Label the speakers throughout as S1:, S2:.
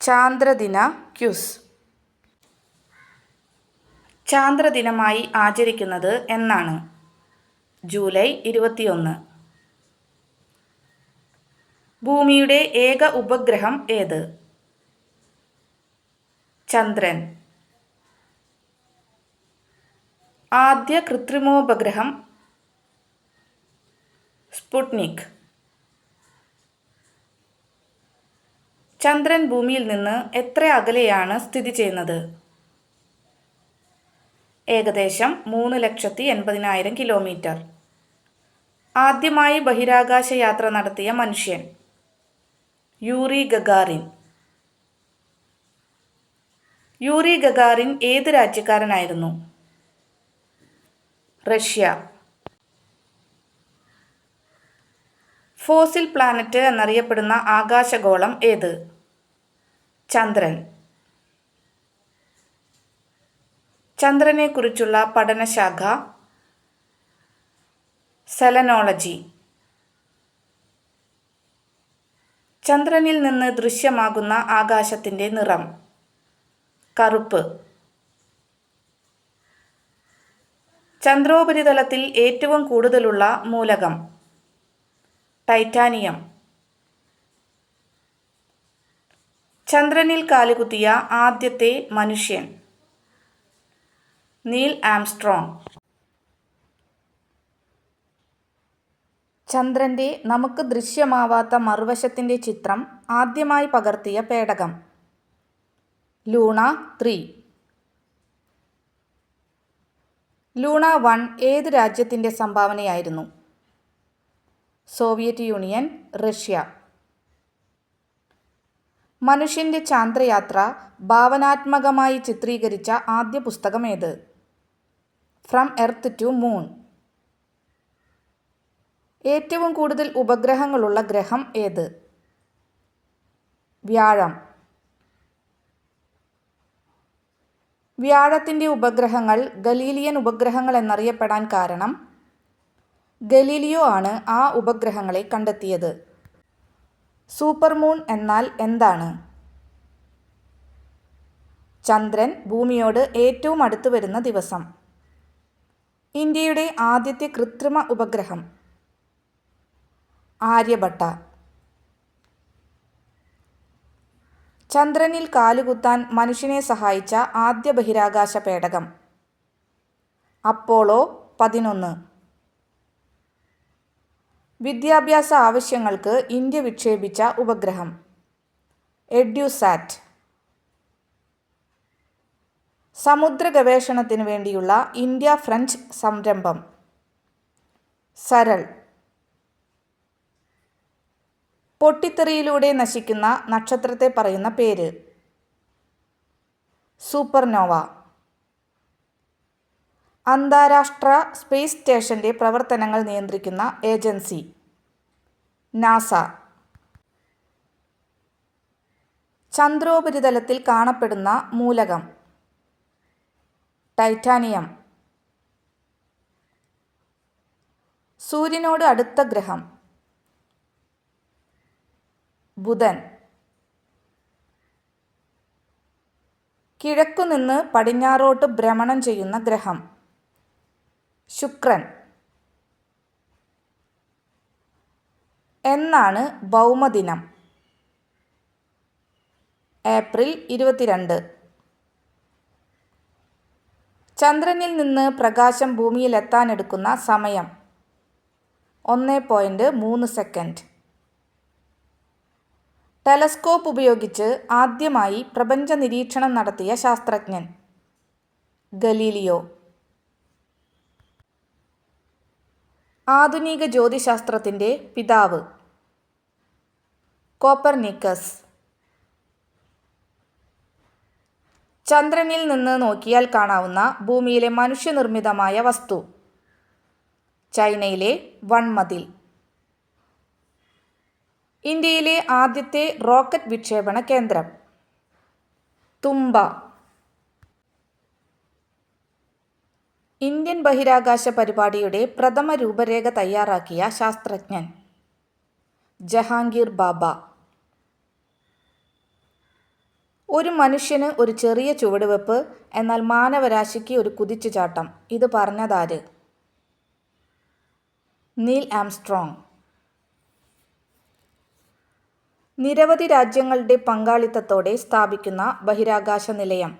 S1: ചാന്ദ്രദിന quiz. ചാന്ദ്രദിനമായി ആചരിക്കുന്നത് എന്നാണ്. July ഇരുപത്തിയൊന്ന്. ഭൂമിയുടെ ഏക ഉപഗ്രഹം ഏത്? ചന്ദ്രൻ. ആദ്യ കൃത്രിമോപഗ്രഹം സ്പുട്നിക്. ചന്ദ്രൻ ഭൂമിയിൽ നിന്ന് എത്ര അകലെയാണ് സ്ഥിതി ചെയ്യുന്നത്? ഏകദേശം മൂന്ന് ലക്ഷത്തി എൺപതിനായിരം കിലോമീറ്റർ. ആദ്യമായി ബഹിരാകാശ യാത്ര നടത്തിയ മനുഷ്യൻ. Yuri Gagarin. യൂറി ഗഗാറിൻ ഏത് രാജ്യക്കാരനായിരുന്നു? റഷ്യ. ഫോസിൽ പ്ലാനറ്റ് എന്നറിയപ്പെടുന്ന ആകാശഗോളം ഏത്? ചന്ദ്രൻ. ചന്ദ്രനെക്കുറിച്ചുള്ള പഠനശാഖ സെലനോളജി. ചന്ദ്രനിൽ നിന്ന് ദൃശ്യമാകുന്ന ആകാശത്തിന്റെ നിറം. കറുപ്പ്. ചന്ദ്രോപരിതലത്തിൽ ഏറ്റവും കൂടുതലുള്ള മൂലകം. ടൈറ്റാനിയം. ചന്ദ്രനിൽ കാലുകുത്തിയ ആദ്യത്തെ മനുഷ്യൻ. Neil Armstrong. ചന്ദ്രന്റെ നമുക്ക് ദൃശ്യമാവാത്ത മറുവശത്തിന്റെ ചിത്രം ആദ്യമായി പകർത്തിയ പേടകം. Luna three. ലൂണ വൺ ഏത് രാജ്യത്തിന്റെ സംഭാവനയായിരുന്നു? Soviet union Russia. മനുഷ്യന്റെ ചാന്ദ്രയാത്ര ഭാവനാത്മകമായി ചിത്രീകരിച്ച ആദ്യ പുസ്തകം ഏത് ഫ്രം എർത്ത് ടു മൂൺ. ഏറ്റവും കൂടുതൽ ഉപഗ്രഹങ്ങളുള്ള ഗ്രഹം ഏത്? വ്യാഴം. വ്യാഴത്തിന്റെ ഉപഗ്രഹങ്ങൾ ഗലീലിയൻ ഉപഗ്രഹങ്ങൾ എന്നറിയപ്പെടാൻ കാരണം ഗലീലിയോ ആണ് ആ ഉപഗ്രഹങ്ങളെ കണ്ടെത്തിയത്. സൂപ്പർമൂൺ എന്നാൽ എന്താണ്? ചന്ദ്രൻ ഭൂമിയോട് ഏറ്റവും അടുത്ത് വരുന്ന ദിവസം. ഇന്ത്യയുടെ ആദ്യത്തെ കൃത്രിമ ഉപഗ്രഹം. ആര്യഭട്ട. ചന്ദ്രനിൽ കാലുകുത്താൻ മനുഷ്യനെ സഹായിച്ച ആദ്യ ബഹിരാകാശ പേടകം. അപ്പോളോ പതിനൊന്ന്. വിദ്യാഭ്യാസ ആവശ്യങ്ങൾക്ക് ഇന്ത്യ വിക്ഷേപിച്ച ഉപഗ്രഹം. എഡ്യൂസാറ്റ്. സമുദ്ര ഗവേഷണത്തിന് വേണ്ടിയുള്ള ഇന്ത്യ ഫ്രഞ്ച് സംരംഭം. സരൾ. പൊട്ടിത്തെറിയിലൂടെ നശിക്കുന്ന നക്ഷത്രത്തെ പറയുന്ന പേര്. സൂപ്പർനോവ. അന്താരാഷ്ട്ര സ്പേസ് സ്റ്റേഷന്റെ പ്രവർത്തനങ്ങൾ നിയന്ത്രിക്കുന്ന ഏജൻസി. നാസ. ചന്ദ്രോപരിതലത്തിൽ കാണപ്പെടുന്ന മൂലകം. ടൈറ്റാനിയം. സൂര്യനോട് അടുത്ത ഗ്രഹം. ബുധൻ. കിഴക്കുനിന്ന് പടിഞ്ഞാറോട്ട് ഭ്രമണം ചെയ്യുന്ന ഗ്രഹം. ശുക്രൻ. എന്നാണ് ഭൗമദിനം. ഏപ്രിൽ ഇരുപത്തിരണ്ട്. ചന്ദ്രനിൽ നിന്ന് പ്രകാശം ഭൂമിയിലെത്താനെടുക്കുന്ന സമയം. ഒന്ന് പോയിന്റ് മൂന്ന് സെക്കൻഡ്. ടെലസ്കോപ്പ് ഉപയോഗിച്ച് ആദ്യമായി പ്രപഞ്ച നിരീക്ഷണം നടത്തിയ ശാസ്ത്രജ്ഞൻ ഗലീലിയോ. ആധുനിക ജ്യോതിശാസ്ത്രത്തിന്റെ പിതാവ്. കോപ്പർനിക്കസ്. ചന്ദ്രനിൽ നിന്ന് നോക്കിയാൽ കാണാവുന്ന ഭൂമിയിലെ മനുഷ്യനിർമ്മിതമായ വസ്തു. ചൈനയിലെ വൺമതിൽ ഇന്ത്യയിലെ ആദ്യത്തെ റോക്കറ്റ് വിക്ഷേപണ കേന്ദ്രം. തുമ്പ. ഇന്ത്യൻ ബഹിരാകാശ പരിപാടിയുടെ പ്രഥമ രൂപരേഖ തയ്യാറാക്കിയ ശാസ്ത്രജ്ഞൻ ജഹാംഗീർ ബാബ. ഒരു മനുഷ്യന് ഒരു ചെറിയ ചുവടുവെപ്പ് എന്നാൽ മാനവരാശിക്ക് ഒരു കുതിച്ചുചാട്ടം. ഇത് പറഞ്ഞതാര്? Neil Armstrong. നിരവധി രാജ്യങ്ങളുടെ പങ്കാളിത്തത്തോടെ സ്ഥാപിക്കുന്ന ബഹിരാകാശ നിലയം.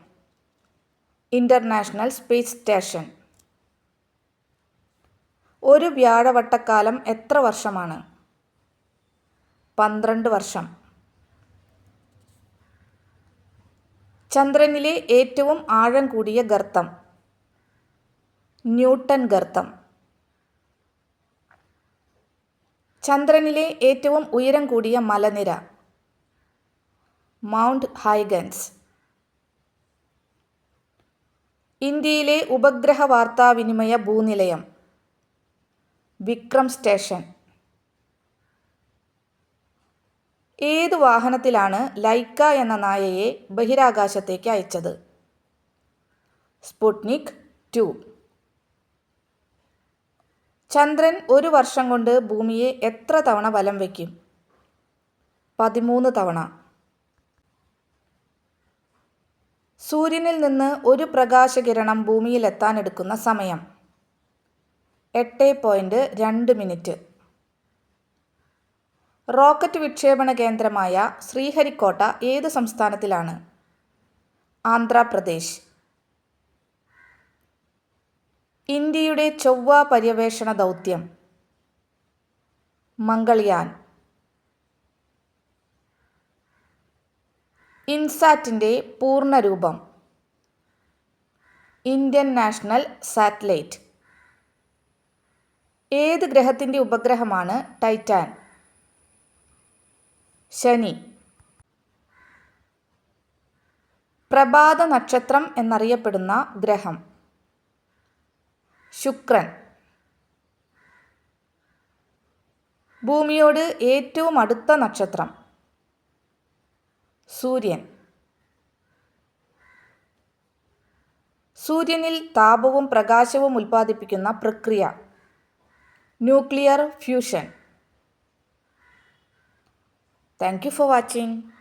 S1: International space station. ഒരു വ്യാഴവട്ടക്കാലം എത്ര വർഷമാണ്? പന്ത്രണ്ട് വർഷം. ചന്ദ്രനിലെ ഏറ്റവും ആഴം കൂടിയ ഗർത്തം. ന്യൂട്ടൺ ഗർത്തം. ചന്ദ്രനിലെ ഏറ്റവും ഉയരം കൂടിയ മലനിര. Mount Huygens. ഇന്ത്യയിലെ ഉപഗ്രഹ വാർത്താവിനിമയ ഭൂനിലയം. വിക്രം സ്റ്റേഷൻ. ഏത് വാഹനത്തിലാണ് ലൈക്ക എന്ന നായയെ ബഹിരാകാശത്തേക്ക് അയച്ചത്? Sputnik to. ചന്ദ്രൻ ഒരു വർഷം കൊണ്ട് ഭൂമിയെ എത്ര തവണ വലം വയ്ക്കും പതിമൂന്ന് തവണ. സൂര്യനിൽ നിന്ന് ഒരു പ്രകാശകിരണം ഭൂമിയിലെത്താൻ എടുക്കുന്ന സമയം. എട്ട് പോയിന്റ് രണ്ട് മിനിറ്റ്. റോക്കറ്റ് വിക്ഷേപണ കേന്ദ്രമായ ശ്രീഹരിക്കോട്ട ഏത് സംസ്ഥാനത്തിലാണ്? ആന്ധ്രാപ്രദേശ്. ഇന്ത്യയുടെ ചൊവ്വ പര്യവേഷണ ദൗത്യം. മംഗൾയാൻ. ഇൻസാറ്റിന്റെ പൂർണരൂപം ഇന്ത്യൻ നാഷണൽ സാറ്റലൈറ്റ്. ഏത് ഗ്രഹത്തിന്റെ ഉപഗ്രഹമാണ് ടൈറ്റാൻ? ശനി. പ്രഭാത നക്ഷത്രം എന്നറിയപ്പെടുന്ന ഗ്രഹം. ശുക്രൻ. ഭൂമിയോട് ഏറ്റവും അടുത്ത നക്ഷത്രം. സൂര്യൻ. സൂര്യനിൽ താപവും പ്രകാശവും ഉൽപ്പാദിപ്പിക്കുന്ന പ്രക്രിയ. nuclear fusion. Thank you for watching.